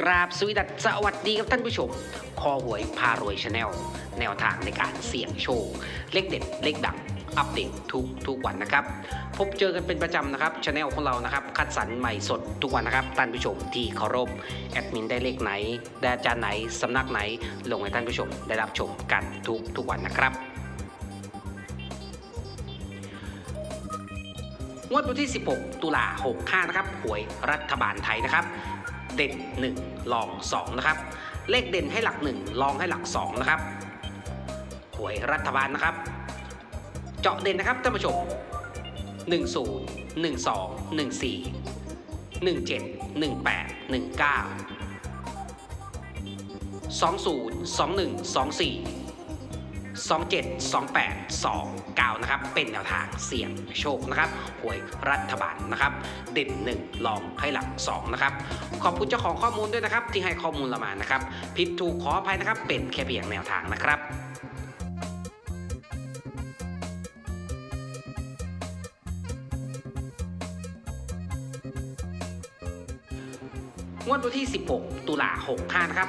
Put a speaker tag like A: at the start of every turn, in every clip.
A: กราบสวีดัสสวัสดีครับท่านผู้ชม คอหวยพารวยชาแนลแนวทางในการเสี่ยงโชค เลขเด็ด เลขดัง อัปเดตทุกทุกวันนะครับ พบเจอกันเป็นประจำนะครับชาแนลของเรานะครับ คัดสรรใหม่สดทุกวันนะครับ ท่านผู้ชมที่เคารพแอดมินได้เลขไหน ได้อาจารย์ไหน สำนักไหน ลงให้ท่านผู้ชมได้รับชมกันทุกทุกวันนะครับงวดวันที่ 16 ตุลา65 นะครับ หวยรัฐบาลไทยนะครับ เด่น 1 ลอง 2 นะครับ เลขเด่นให้หลัก 1 ลองให้หลัก 2 นะครับหวยรัฐบาลนะครับ เจาะเด่นนะครับท่านผู้ชม 10 12 14 17 18 19 20 21 24 27 28 29 นะครับ เป็นแนวทางเสี่ยงโชคนะครับหวยรัฐบาลนะครับ เด่น 1 ลองให้หลัก 2 นะครับ ขอบคุณเจ้าของข้อมูลด้วยนะครับ ที่ให้ข้อมูลเรามานะครับ ผิดถูกขออภัยนะครับ เป็นแค่เพียงแนวทางนะครับงวดวันที่ 16 ตุลา65 นะครับ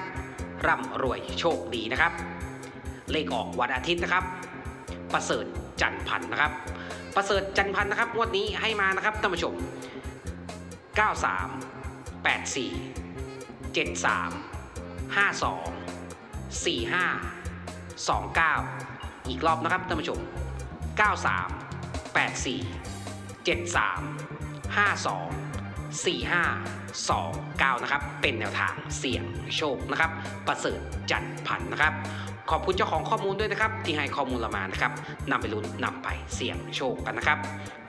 A: ร่ำรวยโชคดีนะครับ เลขออกวันอาทิตย์นะครับ ประเสริฐจันพันธ์นะครับ ประเสริฐจันพันธ์นะครับงวดนี้ให้มานะครับท่านผู้ชม 93 84 73 52 45 29 อีกรอบนะครับท่านผู้ชม 93 84 73 52 4529 นะครับ เป็นแนวทางเสี่ยงโชคนะครับ ประเสริฐจันพันธ์นะครับ ขอบคุณเจ้าของข้อมูลด้วยนะครับ ที่ให้ข้อมูลเรามานะครับนำไปลุ้นนำไปเสี่ยงโชคกันนะครับ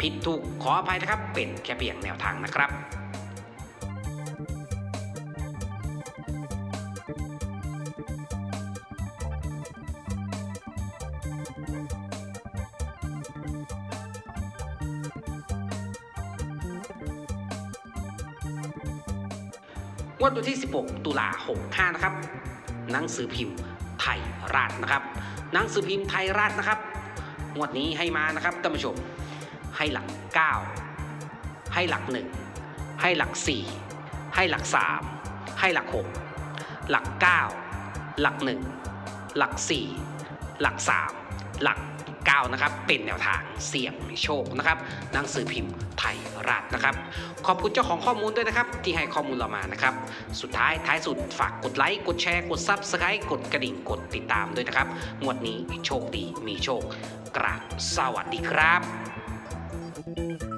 A: ผิดถูกขออภัยนะครับ เป็นแค่เพียงแนวทางนะครับงวดวันที่ 16 ตุลา 65 นะครับ หนังสือพิมพ์ ไทยรัฐนะครับหนังสือพิมพ์ไทยรัฐนะครับงวดนี้ให้มานะครับท่านผู้ชมให้หลัก 9 ให้หลัก 1 ให้หลัก 4 ให้หลัก 3 ให้หลัก 6 หลัก 9 หลัก 1 หลัก 4 หลัก 3 หลัก 9นะครับเป็นแนวทางเสี่ยงโชคนะครับหนังสือพิมพ์ไทยรัฐนะครับ ขอบคุณเจ้าของข้อมูลด้วยนะครับ ที่ให้ข้อมูลเรามานะครับ สุดท้ายท้ายสุดฝากกดไลค์กดแชร์กดซับสไครต์กดกระดิ่งกดติดตามด้วยนะครับงวดนี้โชคดีมีโชคกราบสวัสดีครับ